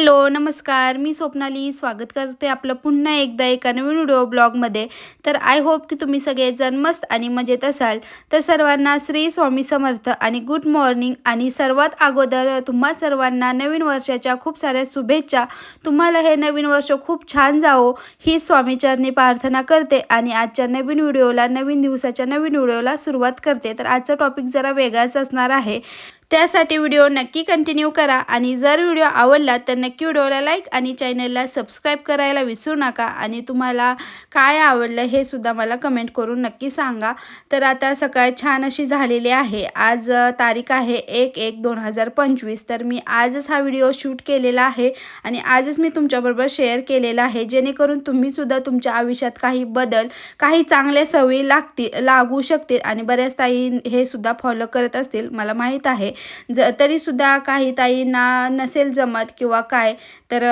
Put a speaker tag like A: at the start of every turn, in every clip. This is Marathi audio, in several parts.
A: हॅलो नमस्कार. मी स्वप्नाली. स्वागत करते आपलं पुन्हा एकदा एका नवीन व्हिडिओ ब्लॉगमध्ये. तर आय होप की तुम्ही सगळेजण मस्त आणि मजेत असाल. तर सर्वांना श्री स्वामी समर्थ आणि गुड मॉर्निंग आणि सर्वात अगोदर तुम्हा सर्वांना नवीन वर्षाच्या खूप साऱ्या शुभेच्छा. तुम्हाला हे नवीन वर्ष खूप छान जावो ही स्वामीचरणी प्रार्थना करते आणि आजच्या नवीन व्हिडिओला नवीन दिवसाच्या नवीन व्हिडिओला सुरुवात करते. तर आजचा टॉपिक जरा वेगळाच असणार आहे. त्यासाठी व्हिडिओ नक्की कंटिन्यू करा आणि जर व्हिडिओ आवडला तर नक्की व्हिडिओला लाईक आणि चॅनलला सबस्क्राईब करायला विसरू नका आणि तुम्हाला काय आवडलं हे सुद्धा मला कमेंट करून नक्की सांगा. तर आता सकाळ छान अशी झालेली आहे. आज तारीख आहे एक एक दोन हजार पंचवीस. तर मी आजच हा व्हिडिओ शूट केलेला आहे आणि आजच मी तुमच्याबरोबर शेअर केलेला आहे. जेणेकरून तुम्हीसुद्धा तुमच्या आयुष्यात काही बदल काही चांगल्या सवयी लागतील लागू शकतील आणि बऱ्याच ताई हे सुद्धा फॉलो करत असतील मला माहीत आहे. ज तरीसुद्धा काही ताईंना नसेल जमत किंवा काय तर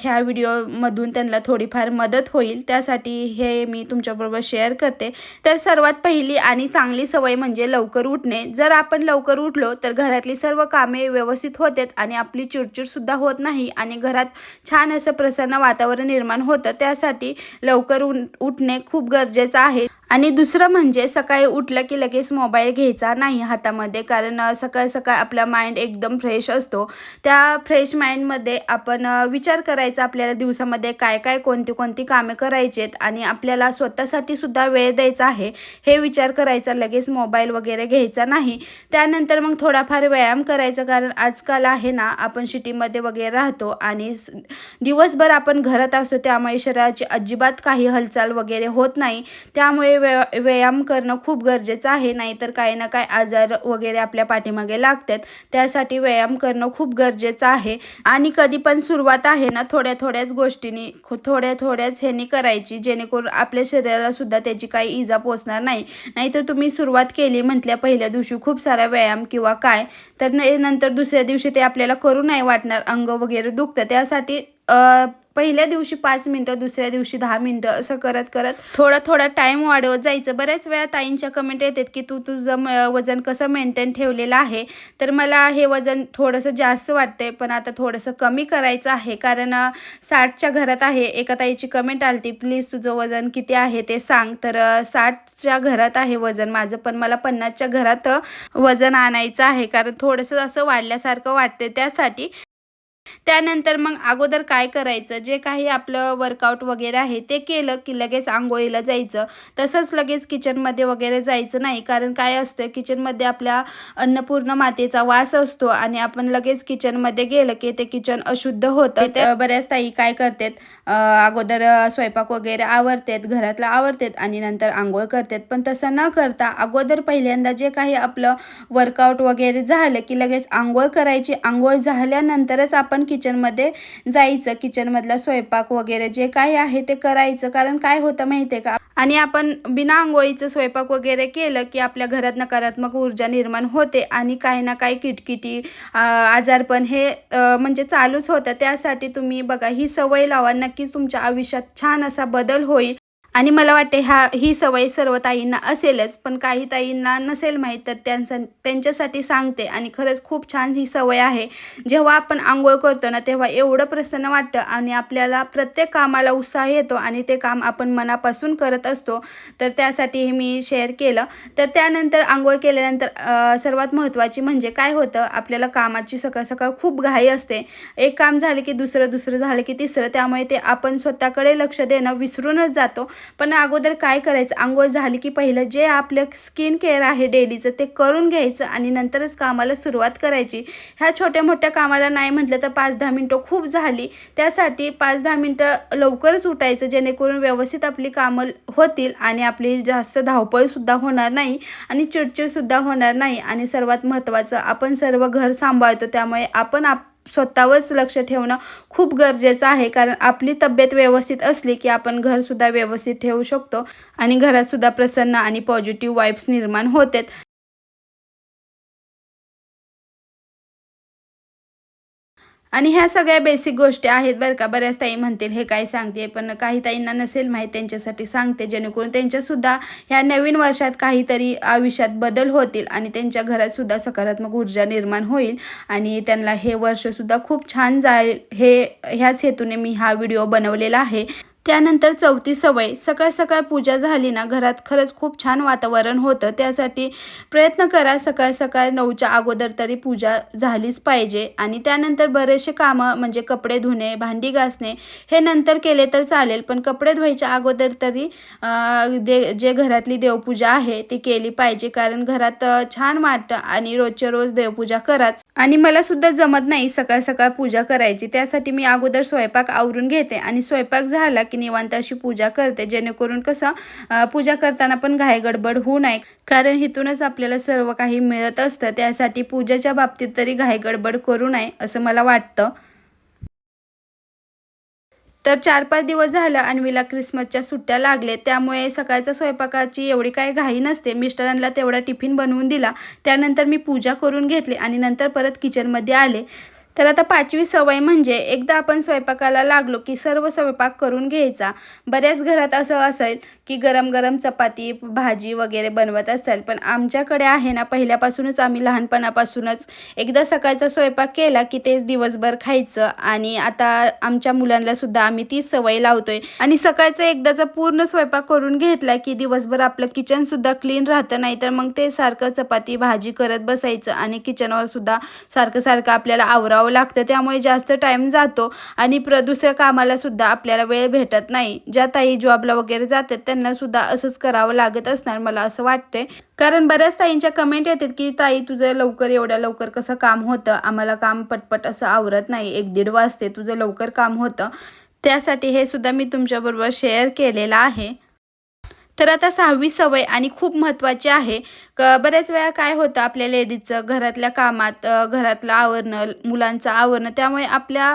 A: ह्या व्हिडिओमधून त्यांना थोडीफार मदत होईल. त्यासाठी हे मी तुमच्याबरोबर शेअर करते. तर सर्वात पहिली आणि चांगली सवय म्हणजे लवकर उठणे. जर आपण लवकर उठलो तर घरातली सर्व कामे व्यवस्थित होतात आणि आपली चिडचिडसुद्धा होत नाही आणि घरात छान असं प्रसन्न वातावरण निर्माण होतं. त्यासाठी लवकर उठ उठणे खूप गरजेचं आहे. आणि दुसरं म्हणजे सकाळी उठलं की लगेच मोबाईल घ्यायचा नाही हातामध्ये. कारण सकाळ सकाळ आपला माइंड एकदम फ्रेश असतो. त्या फ्रेश माइंडमध्ये आपण विचार करायचा आपल्याला दिवसामध्ये काय काय कोणती कोणती कामे करायची आहेत आणि आपल्याला स्वतःसाठी सुद्धा वेळ द्यायचा आहे हे विचार करायचा. लगेच मोबाईल वगैरे घ्यायचा नाही. त्यानंतर मग थोडाफार व्यायाम करायचा. कारण आजकाल आहे ना आपण सिटीमध्ये वगैरे राहतो आणि दिवसभर आपण घरात असतो. त्यामुळे शरीराची अजिबात काही हालचाल वगैरे होत नाही. त्यामुळे व्या व्यायाम करणं खूप गरजेचं आहे. नाहीतर काही ना काही आजार वगैरे आपल्या पाठीमागे लागतात. त्यासाठी व्यायाम करणं खूप गरजेचं आहे. आणि कधी पण सुरुवात आहे ना थोड्या थोड्याच गोष्टींनी खू- थोड्या थोड्याच ह्यानी करायची जेणेकरून आपल्या शरीराला सुद्धा त्याची काही इजा पोचणार नाही. नाहीतर तुम्ही सुरुवात केली म्हटल्या पहिल्या दिवशी खूप सारा व्यायाम किंवा काय तर नंतर दुसऱ्या दिवशी ते आपल्याला करू नाही वाटणार अंग वगैरे दुखतं. त्यासाठी पहिल्या दिवशी पाच मिनटं दुसऱ्या दिवशी दहा मिनटं असं करत करत थोडा थोडा टाईम वाढवत जायचं. बऱ्याच वेळा ताईंच्या कमेंट येतात की तू तुझं म- वजन कसं मेंटेन ठेवलेलं आहे? तर मला हे वजन थोडंसं जास्त वाटतंय पण आता थोडंसं कमी करायचं आहे. कारण साठच्या घरात आहे. एका ताईची कमेंट आलती प्लीज तुझं वजन किती आहे ते सांग. तर साठच्या घरात आहे वजन माझं पण मला पन्नासच्या घरात वजन आणायचं आहे. कारण थोडंसं असं वाढल्यासारखं वाटते त्यासाठी. त्यानंतर मग अगोदर काय करायचं? जे काही आपलं वर्कआउट वगैरे आहे ते केलं की लगेच आंघोळीला जायचं. तसंच लगेच किचनमध्ये वगैरे जायचं नाही. कारण काय असतं किचनमध्ये आपल्या अन्नपूर्ण मातेचा वास असतो आणि आपण लगेच किचनमध्ये गेलं की ते किचन अशुद्ध होतं. ते बऱ्याच ताई काय करतात अगोदर स्वयंपाक वगैरे आवरतात घरातलं आवरतात आणि नंतर आंघोळ करतात. पण तसं न करता अगोदर पहिल्यांदा जे काही आपलं वर्कआउट वगैरे झालं की लगेच आंघोळ करायची. आंघोळ झाल्यानंतरच आपण किचनमध्ये जायचं किचनमधला स्वयंपाक वगैरे जे काही आहे ते करायचं. कारण काय होतं माहिती आहे का? आणि आपण बिना आंघोळीचं स्वयंपाक वगैरे केलं की आपल्या घरात नकारात्मक ऊर्जा निर्माण होते आणि काही ना काही किटकिटी आजारपण हे म्हणजे चालूच होतं त्यासाठी तुम्ही बघा ही सवय लावा. नक्कीच तुमच्या आयुष्यात छान असा बदल होईल. आणि मला वाटते ह्या ही सवय सर्व ताईंना असेलच पण काही ताईंना नसेल माहीत तर त्यांचं त्यांच्यासाठी सांगते. आणि खरंच खूप छान ही सवय आहे. जेव्हा आपण आंघोळ करतो ना तेव्हा एवढं प्रसन्न वाटतं आणि आपल्याला प्रत्येक कामाला उत्साह येतो आणि ते काम आपण मनापासून करत असतो. तर त्यासाठी हे मी शेअर केलं. तर त्यानंतर आंघोळ केल्यानंतर सर्वात महत्त्वाची म्हणजे काय होतं? आपल्याला कामाची सकाळ सकाळ खूप घाई असते. एक काम झालं की दुसरं दुसरं झालं की तिसरं. त्यामुळे ते आपण स्वतःकडे लक्ष देणं विसरूनच जातो. पण अगोदर काय करायचं? आंघोळ झाली की पहिलं जे आपलं स्किन केअर आहे डेलीचं ते करून घ्यायचं आणि नंतरच कामाला सुरुवात करायची. ह्या छोट्या मोठ्या कामाला नाही म्हटलं तर पाच दहा मिनटं खूप झाली. त्यासाठी पाच दहा मिनटं लवकरच उठायचं जेणेकरून व्यवस्थित आपली कामं होतील आणि आपली जास्त धावपळसुद्धा होणार नाही आणि चिडचिडसुद्धा होणार नाही. आणि सर्वात महत्त्वाचं आपण सर्व घर सांभाळतो त्यामुळे आपण आप स्वतःवरच लक्ष ठेवणं खूप गरजेचं आहे. कारण आपली तब्येत व्यवस्थित असली की आपण घरसुद्धा व्यवस्थित ठेवू शकतो आणि घरातसुद्धा प्रसन्न आणि पॉझिटिव्ह वाईब्स निर्माण होतात. आणि ह्या सगळ्या बेसिक गोष्टी आहेत बरं का. बऱ्याच ताई म्हणतील हे काय सांगते? पण काही ताईंना नसेल माहीत त्यांच्यासाठी सांगते. जेणेकरून त्यांच्यासुद्धा ह्या नवीन वर्षात काहीतरी आयुष्यात बदल होतील आणि त्यांच्या घरातसुद्धा सकारात्मक ऊर्जा निर्माण होईल आणि त्यांना हे वर्षसुद्धा खूप छान जाईल. हे ह्याच हेतूने मी हा व्हिडिओ बनवलेला आहे. त्यानंतर चौथी सवय सकाळ सकाळ पूजा झाली ना घरात खरंच खूप छान वातावरण होतं. त्यासाठी प्रयत्न करा सकाळ सकाळ नऊच्या अगोदर तरी पूजा झालीच पाहिजे. आणि त्यानंतर बरेचसे कामं म्हणजे कपडे धुणे भांडी घासणे हे नंतर केले तर चालेल. पण कपडे धुवायच्या अगोदर तरी दे जे घरातली देवपूजा आहे ती केली पाहिजे. कारण घरात छान वाटतं आणि रोजच्या रोज देवपूजा कराच. आणि मला सुद्धा जमत नाही सकाळ सकाळ पूजा करायची. त्यासाठी मी अगोदर स्वयंपाक आवरून घेते. आणि स्वयंपाक झाला की निवांत अशी पूजा करते. जेणेकरून कसं पूजा करताना पण घाय गडबड होऊ नये. कारण इथूनच आपल्याला सर्व काही मिळत असतं. त्यासाठी पूजेच्या बाबतीत तरी घायगडबड करू नये असं मला वाटतं. तर चार पाच दिवस झालं अन्वीला क्रिसमसच्या सुट्ट्या लागले. त्यामुळे सकाळच्या स्वयंपाकाची एवढी काही घाई नसते. मिस्टरांना तेवढा टिफिन बनवून दिला. त्यानंतर मी पूजा करून घेतली आणि नंतर परत किचनमध्ये आले. तर आता पाचवी सवय म्हणजे एकदा आपण स्वयंपाकाला लागलो की सर्व स्वयंपाक करून घ्यायचा. बऱ्याच घरात असं असेल की गरम गरम चपाती भाजी वगैरे बनवत असेल पण आमच्याकडे आहे ना पहिल्यापासूनच आम्ही लहानपणापासूनच एकदा सकाळचा स्वयंपाक केला की तेच दिवसभर खायचं आणि आता आमच्या मुलांना सुद्धा आम्ही तीच सवय लावतोय. आणि सकाळचं एकदाचा पूर्ण स्वयंपाक करून घेतला की दिवसभर आपलं किचनसुद्धा क्लीन राहतं नाही तर मग ते सारखं चपाती भाजी करत बसायचं आणि किचनवर सुद्धा सारखं सारखं आपल्याला आवरावं करावं लागतं त्यामुळे जास्त टाईम जातो आणि प्र दुसऱ्या कामाला सुद्धा आपल्याला वेळ भेटत नाही. ज्या ताई जॉबला वगैरे जातात त्यांना सुद्धा असंच करावं लागत असणार मला असं वाटतंय. कारण बऱ्याच ताईंच्या कमेंट येतात की ताई तुझं लवकर एवढ्या लवकर कसं काम होतं? आम्हाला काम पटपट असं आवरत नाही. एक दीड वाजते तुझं लवकर काम होतं. त्यासाठी हे सुद्धा मी तुमच्याबरोबर शेअर केलेलं आहे. तर आता सहावी सवय आणि खूप महत्त्वाची आहे. क बऱ्याच वेळा काय होतं आपल्या लेडीजचं घरातल्या कामात घरातलं आवरणं मुलांचं आवरणं त्यामुळे आपल्या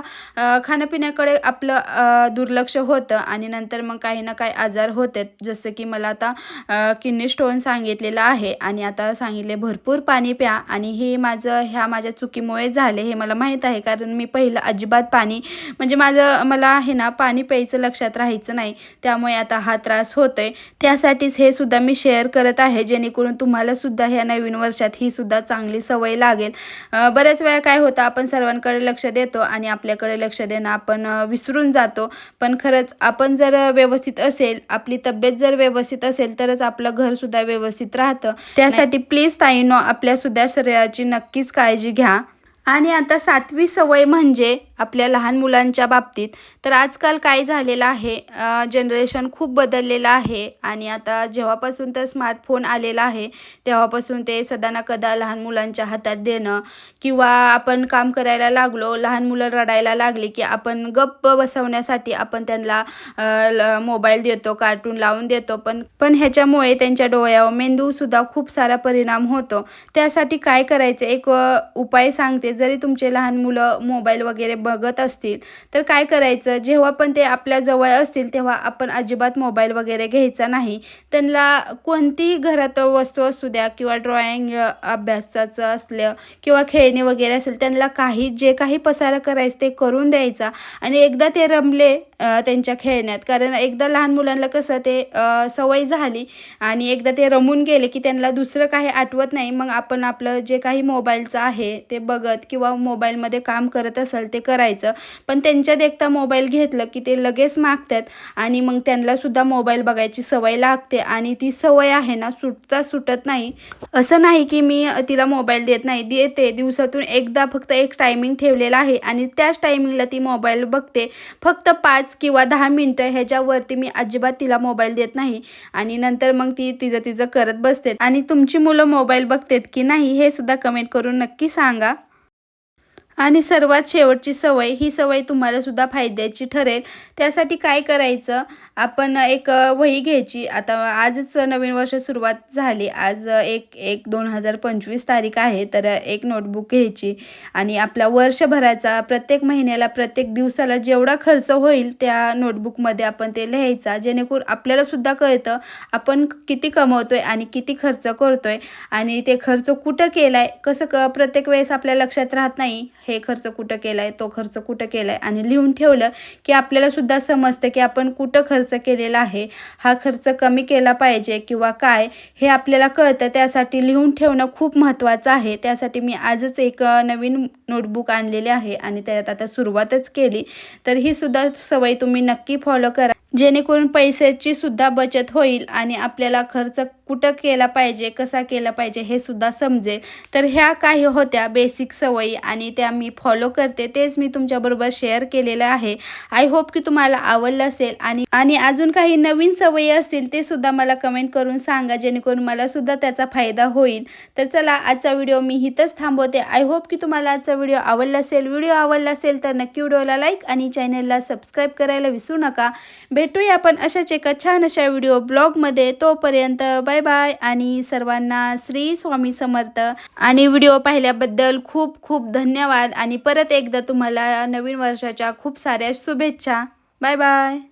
A: खाण्यापिण्याकडे आपलं दुर्लक्ष होतं आणि नंतर मग काही ना काही आजार होते जसं की मला आता किडनी स्टोन सांगितलेलं आहे आणि आता सांगितले भरपूर पाणी प्या आणि हे माझं ह्या माझ्या चुकीमुळे झाले हे मला माहीत आहे. कारण मी पहिलं अजिबात पाणी म्हणजे माझं मला आहे ना पाणी प्यायचं लक्षात राहायचं नाही. त्यामुळे आता हा त्रास होतोय. त्या त्यासाठीच हे सुद्धा मी शेअर करत आहे. जेणेकरून तुम्हाला सुद्धा ह्या नवीन वर्षात ही सुद्धा चांगली सवय लागेल. बऱ्याच वेळा काय होतं आपण सर्वांकडे लक्ष देतो आणि आपल्याकडे लक्ष देणं आपण विसरून जातो. पण खरंच आपण जर व्यवस्थित असेल आपली तब्येत जर व्यवस्थित असेल तरच आपलं घरसुद्धा व्यवस्थित राहतं. त्यासाठी प्लीज ताईनो आपल्या सुद्धा शरीराची नक्कीच काळजी घ्या. आणि आता सातवी सवय म्हणजे आपल्या लहान मुलांच्या बाबतीत. तर आजकाल काय झालेलं आहे जनरेशन खूप बदललेलं आहे आणि आता जेव्हापासून तर स्मार्टफोन आलेला आहे तेव्हापासून ते सदा ना कदा लहान मुलांच्या हातात देणं किंवा आपण काम करायला लागलो लहान मुलं रडायला लागली की आपण गप्प बसवण्यासाठी आपण त्यांना मोबाईल देतो कार्टून लावून देतो. पण पण ह्याच्यामुळे त्यांच्या डोळ्यावर मेंदूसुद्धा खूप सारा परिणाम होतो. त्यासाठी काय करायचं? एक उपाय सांगते. जरी तुमचे लहान मुलं मोबाईल वगैरे बघत असतील तर काय करायचं? जेव्हा पण ते आपल्या जवळ असतील तेव्हा आपण अजिबात मोबाईल वगैरे घ्यायचा नाही. त्यांना कोणतीही घरात वस्तू असू द्या किंवा ड्रॉइंग अभ्यासाचं असलं किंवा खेळणे वगैरे असेल त्यांना काही जे काही पसारा करायचं ते करून द्यायचा. आणि एकदा ते रमले त्यांच्या खेळण्यात. कारण एकदा लहान मुलांना कसं ते सवय झाली आणि एकदा ते रमून गेले की त्यांना दुसरं काही आठवत नाही मग आपण आपलं जे काही मोबाईलचं आहे ते बघत किंवा मोबाईलमध्ये काम करत असेल ते करायचं पण त्यांच्या देखता मोबाईल घेतलं की ते लगेच मागतात आणि मग त्यांना सुद्धा मोबाईल बघायची सवय लागते आणि ती सवय आहे ना सुटता सुटत नाही. असं नाही की मी तिला मोबाईल देत नाही देते. दिवसातून एकदा फक्त एक टायमिंग ठेवलेला आहे आणि त्याच टायमिंगला ती मोबाईल बघते. फक्त पाच किंवा दहा मिनटं ह्याच्यावरती मी अजिबात तिला मोबाईल देत नाही आणि नंतर मग ती तिचं तिचं करत बसते. आणि तुमची मुलं मोबाईल बघतात की नाही हे सुद्धा कमेंट करून नक्की सांगा. आणि सर्वात शेवटची सवय ही सवय तुम्हाला सुद्धा फायद्याची ठरेल. त्यासाठी काय करायचं? आपण एक वही घ्यायची. आता आजच नवीन वर्ष सुरुवात झाली. आज एक एक दोन हजार पंचवीस तारीख आहे तर एक नोटबुक घ्यायची. आणि आपला वर्षभराचा प्रत्येक महिन्याला प्रत्येक दिवसाला जेवढा खर्च होईल त्या नोटबुकमध्ये आपण ते लिहायचा. जेणेकरून आपल्याला सुद्धा कळतं आपण किती कमवतोय आणि किती खर्च करतोय. आणि ते खर्च कुठं केला आहे कसं क प्रत्येक वेळेस आपल्या लक्षात राहत नाही हे खर्च कुठं केला आहे तो खर्च कुठं केला आहे आणि लिहून ठेवलं की आपल्याला सुद्धा समजतं की आपण कुठं खर्च केलेला आहे हा खर्च कमी केला पाहिजे किंवा काय हे आपल्याला कळतं. त्यासाठी लिहून ठेवणं खूप महत्त्वाचं आहे. त्यासाठी मी आजच एक नवीन नोटबुक आणलेले आहे आणि त्यात आता सुरुवातच केली. तर ही सुद्धा सवय तुम्ही नक्की फॉलो करा. जेणेकरून पैशाची सुद्धा बचत होईल आणि आपल्याला खर्च कुठं केला पाहिजे कसा केला पाहिजे हे सुद्धा समजेल. तर ह्या काही होत्या बेसिक सवयी आणि त्या मी फॉलो करते. तेच मी तुमच्याबरोबर शेअर केलेलं आहे. आय होप की तुम्हाला आवडलं असेल आणि आणि अजून काही नवीन सवयी असतील ते सुद्धा मला कमेंट करून सांगा जेणेकरून मला सुद्धा त्याचा फायदा होईल. तर चला आजचा व्हिडिओ मी इथंच थांबवते. आय होप की तुम्हाला आजचा व्हिडिओ आवडला असेल. व्हिडिओ आवडला असेल तर नक्की व्हिडिओला लाईक आणि चॅनलला सबस्क्राईब करायला विसरू नका. भेटूया आपण अशाच एका छान अशा व्हिडिओ ब्लॉगमध्ये. तोपर्यंत बाय बाय आणि सर्वांना श्री स्वामी समर्थ. आणि व्हिडिओ पाहिल्याबद्दल खूप खूप धन्यवाद. आणि परत एकदा तुम्हाला नवीन वर्षाच्या खूप साऱ्या शुभेच्छा. Bye bye.